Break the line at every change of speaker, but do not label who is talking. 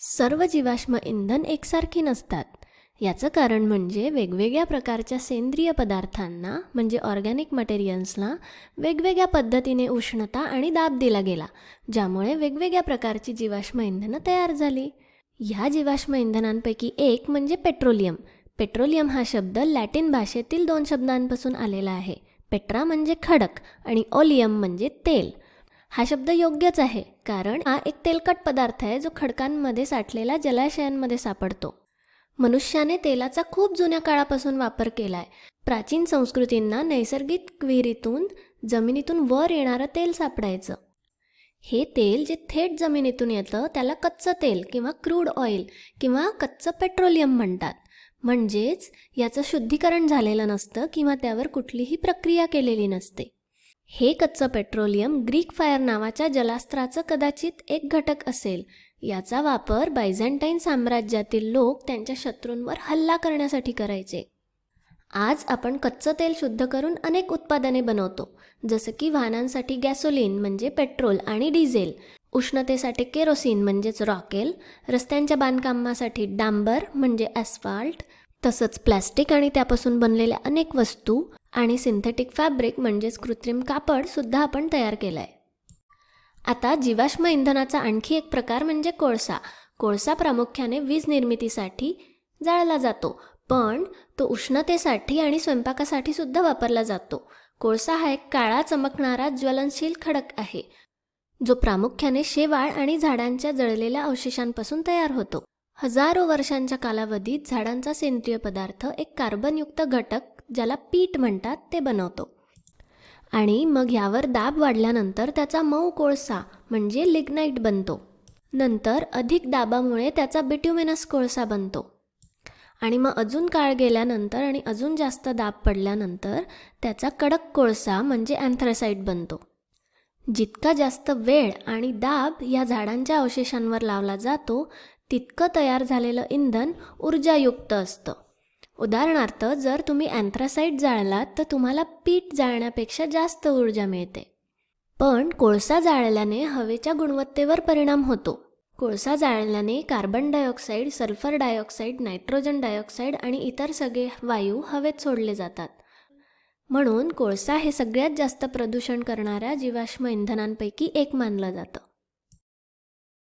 सर्व जीवाश्म इंधन एकसारखी नसतात. याचं कारण म्हणजे वेगवेगळ्या प्रकारच्या सेंद्रिय पदार्थांना म्हणजे ऑर्गॅनिक मटेरियल्सला वेगवेगळ्या पद्धतीने उष्णता आणि दाब दिला गेला ज्यामुळे वेगवेगळ्या प्रकारची जीवाश्म इंधनं तयार झाली. ह्या जीवाश्म इंधनांपैकी एक म्हणजे पेट्रोलियम. पेट्रोलियम हा शब्द लॅटिन भाषेतील दोन शब्दांपासून आलेला आहे. पेट्रा म्हणजे खडक आणि ओलियम म्हणजे तेल. हा शब्द योग्यच आहे कारण हा एक तेलकट पदार्थ आहे जो खडकांमध्ये साठलेल्या जलाशयांमध्ये सापडतो. मनुष्याने तेलाचा खूप जुन्या काळापासून वापर केला आहे प्राचीन संस्कृतींना नैसर्गिक विहिरीतून जमिनीतून वर येणारं तेल सापडायचं. हे तेल जे थेट जमिनीतून येतं त्याला कच्चं तेल किंवा क्रूड ऑइल किंवा कच्चं पेट्रोलियम म्हणतात. म्हणजेच याचं शुद्धीकरण झालेलं नसतं किंवा त्यावर कुठलीही प्रक्रिया केलेली नसते. हे कच्चं पेट्रोलियम ग्रीक फायर नावाच्या जलास्त्राचं कदाचित एक घटक असेल. याचा वापर बायझँटाईन साम्राज्यातील लोक त्यांच्या शत्रूंवर हल्ला करण्यासाठी करायचे. आज आपण कच्चं तेल शुद्ध करून अनेक उत्पादने बनवतो जसं की वाहनांसाठी गॅसोलिन म्हणजे पेट्रोल आणि डिझेल उष्णतेसाठी केरोसिन म्हणजेच रॉकेल रस्त्यांच्या बांधकामासाठी डांबर म्हणजे ॲस्फाल्ट तसंच प्लॅस्टिक आणि त्यापासून बनलेल्या अनेक वस्तू आणि सिंथेटिक फॅब्रिक म्हणजेच कृत्रिम कापडसुद्धा आपण तयार केलं आहे आता जीवाश्म इंधनाचा आणखी एक प्रकार म्हणजे कोळसा. कोळसा प्रामुख्याने वीज निर्मितीसाठी जाळला जातो पण तो उष्णतेसाठी आणि स्वयंपाकासाठी सुद्धा वापरला जातो. कोळसा हा एक काळा चमकणारा ज्वलनशील खडक आहे जो प्रामुख्याने शेवाळ आणि झाडांच्या जळलेल्या अवशेषांपासून तयार होतो. हजारो वर्षांच्या कालावधीत झाडांचा सेंद्रिय पदार्थ एक कार्बनयुक्त घटक ज्याला पीठ म्हणतात ते बनवतो. आणि मग यावर दाब वाढल्यानंतर त्याचा मऊ कोळसा म्हणजे लिग्नाईट बनतो. नंतर अधिक दाबामुळे त्याचा बिट्युमिनस कोळसा बनतो. आणि मग अजून काळ गेल्यानंतर आणि अजून जास्त दाब पडल्यानंतर त्याचा कडक कोळसा म्हणजे अँथ्रासाईट बनतो. जितका जास्त वेळ आणि दाब या झाडांच्या अवशेषांवर लावला जातो तितकं तयार झालेलं इंधन ऊर्जायुक्त असतं. उदाहरणार्थ जर तुम्ही अँथ्रासाईट जाळलात तर तुम्हाला पीठ जाळण्यापेक्षा जास्त ऊर्जा मिळते. पण कोळसा जाळल्याने हवेच्या गुणवत्तेवर परिणाम होतो. कोळसा जाळल्याने carbon dioxide sulphur dioxide nitrogen dioxide आणि इतर सगळे वायू हवेत सोडले जातात. म्हणून कोळसा हे सगळ्यात जास्त प्रदूषण करणाऱ्या जीवाश्म इंधनांपैकी एक मानलं जातं.